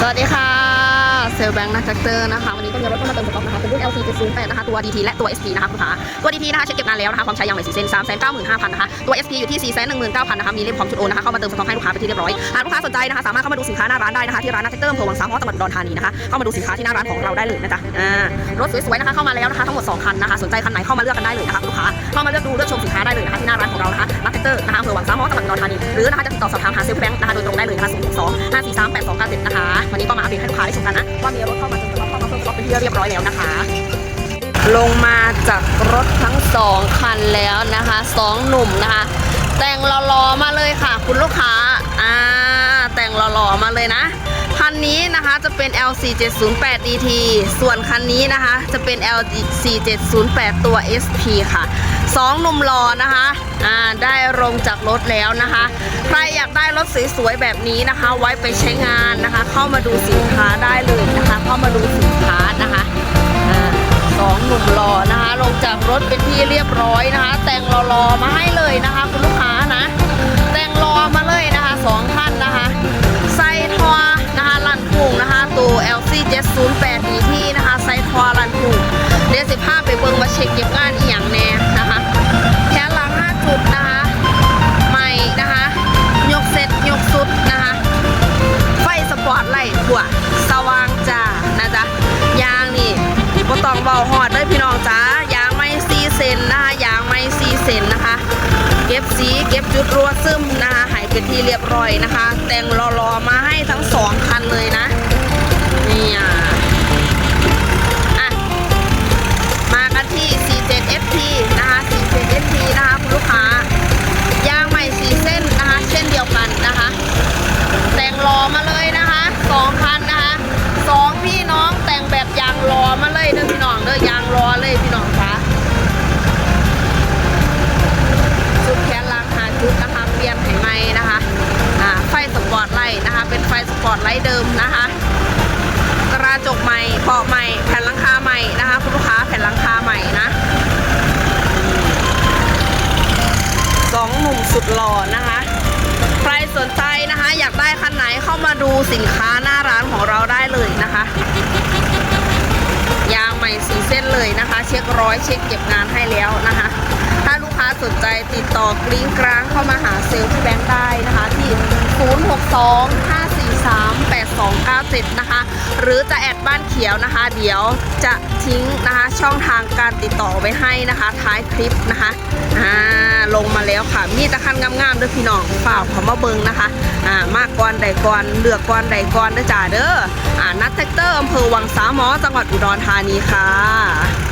สวัสดีค่ะ เซลแบงค์นักแท็กเตอร์นะคะวันนี้ก็มีรถเข้ามาเติมสต็อกนะคะเป็นรุ่น LC 708นะคะตัว DT และตัว SP นะคะคุณลูกค้าตัว DT นะคะเช็คเก็บงานแล้วนะคะความใช้ยางใหม่4เส้น395,000นะคะตัว SP อยู่ที่ 419,000นะคะมีเล่มพร้อมชุดโอนนะคะเข้ามาเติมสต็อกให้ลูกค้าเป็นที่เรียบร้อยหากลูกค้าสนใจนะคะสามารถเข้ามาดูสินค้าหน้าร้านได้นะคะที่ร้านนักแท็กเตอร์อำเภอวังสามหม้อจังหวัดอุดรธานีนะคะเข้ามาดูสินค้าที่หน้าร้านของเราได้เลยนะจ๊ะอ่ารถสวยๆนะคะเข้ามาแล้วนะคะทั้งหมด2คันนะคะสนใจคันไหนเข้ามาเลือกกันได้เลยนะคะลูกค้าเข้ามาเลือกดูเลือกชมสินค้าได้เลยนะคะที่หน้าร้านของเรานะคะนักแท็กเตอร์นะคะอำเภอวังสามหม้อจังหวัดอุดรธานีหรือนะคะจะติดต่อสอบถามหาเซลล์แบงค์นะคะโดยตรงได้เลยนะคะ0 2 543 8297นะคะวันนี้ก็มาอัปเดตให้ลูกค้าได้ชมกันนะามีรถเข้ามาเติมสต็อกเข้ามาเพิ่มสต็อกเป็นที่เรียบร้อยแล้วนะคะ ลงมาจากรถทั้งสองคันแล้วนะคะสองหนุ่มนะคะ แต่งหล่อๆมาเลยค่ะ คุณลูกค้าอ่าแต่งหล่อๆมาเลยนะ นนี้นะคะจะเป็น LC 708 DT ส่วนคันนี้นะคะจะเป็น LC 708 ตัว SP ค่ะสองหนุ่มหล่อนะคะอ่าได้ลงจากรถแล้วนะคะ ใครอยากได้รถสวยๆแบบนี้นะคะ ไว้ไปใช้งานนะคะ เข้ามาดูสินค้าได้เลยนะคะ เข้ามาดูสินค้านะคะสองหนุ่มหล่อนะคะ ลงจากรถเป็นที่เรียบร้อยนะคะ แต่งหล่อๆมาให้เลยนะคะ 08นี้ที่นะคะไซทอรันทูเดี๋ยวสิภาพไปเบิ่งว่าเช็คเก็บงานอีหยังแน่นะคะแค่ล้างห้าจุดนะคะ ใหม่นะคะ ยกเซ็ตยกสุดนะคะ ไฟสปอร์ตไลท์หัวสว่างจ้านะจ๊ะยางนี่ก็ต้องเบาหอดด้วยพี่น้องจ้ายางไม่ซีเซนนะคะยางไม่ซีเซนนะคะเก็บสีเก็บจุดรั่วซึมนะคะหายเป็นที่เรียบร้อยนะคะ แต่งรอๆมาให้ทั้งสองคันเลยนะ ส์เดิมนะคะ กระจกใหม่เบาะใหม่แผ่นหลังคาใหม่นะคะคุณลูกค้าแผ่นหลังคาใหม่นะสองหนุ่มสุดหล่อนะคะ ใครสนใจนะคะ อยากได้คันไหนเข้ามาดูสินค้าหน้าร้านของเราได้เลยนะคะ ยางใหม่สีเส้นเลยนะคะ เช็คร้อยเช็คเก็บงานให้แล้วนะคะ ถ้าลูกค้าสนใจติดต่อกริ้งกร้างเข้ามาหาเซลล์ที่แบงค์ได้นะคะที่ 0 6 2 5 8297 นะคะ หรือจะแอดบ้านเขียวนะคะ เดี๋ยวจะทิ้งนะคะช่องทางการติดต่อไว้ให้นะคะ ท้ายคลิปนะคะอ่าลงมาแล้วค่ะ มีตะคันงามๆด้อพี่น้องฝ่าขามาเบิงนะคะอ่ามากก่อนใดก่อนเลือกก่อนใดก่อนเด้อจ้าเด้ออ่านัดแท็กเตอร์อำเภอวังสามหมอจังหวัดอุดรธานีค่ะ